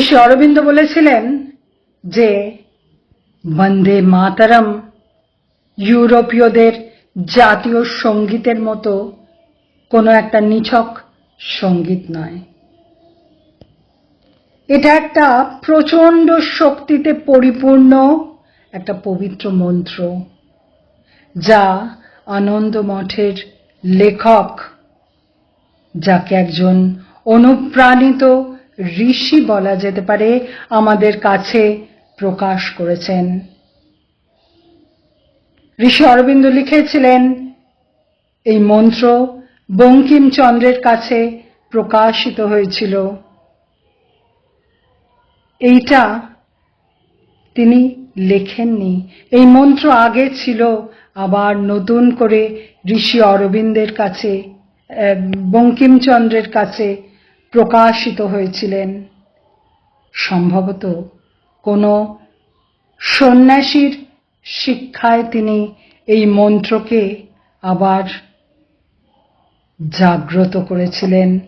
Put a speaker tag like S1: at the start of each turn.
S1: ঋষি অরবিন্দ বলেছিলেন যে, বন্দে মাতারম, ইউরোপীয়দের জাতীয় সঙ্গীতের মতো কোনো একটা নিছক সংগীত নয়। এটা একটা প্রচণ্ড শক্তিতে পরিপূর্ণ একটা পবিত্র মন্ত্র, যা আনন্দ মঠের লেখক, যাকে একজন অনুপ্রাণিত ঋষি বলা যেতে পারে, আমাদের কাছে প্রকাশ করেছেন। ঋষি অরবিন্দ লিখেছিলেন, এই মন্ত্র বঙ্কিমচন্দ্রের কাছে প্রকাশিত হয়েছিল। এইটা তিনি লেখেননি। এই মন্ত্র আগে ছিল, আবার নতুন করে ঋষি অরবিন্দের কাছে বঙ্কিমচন্দ্রের কাছে প্রকাশিত হয়েছিলেন। সম্ভবত কোনো সন্ন্যাসীর শিক্ষায় তিনি এই মন্ত্রকে আবার জাগ্রত করেছিলেন।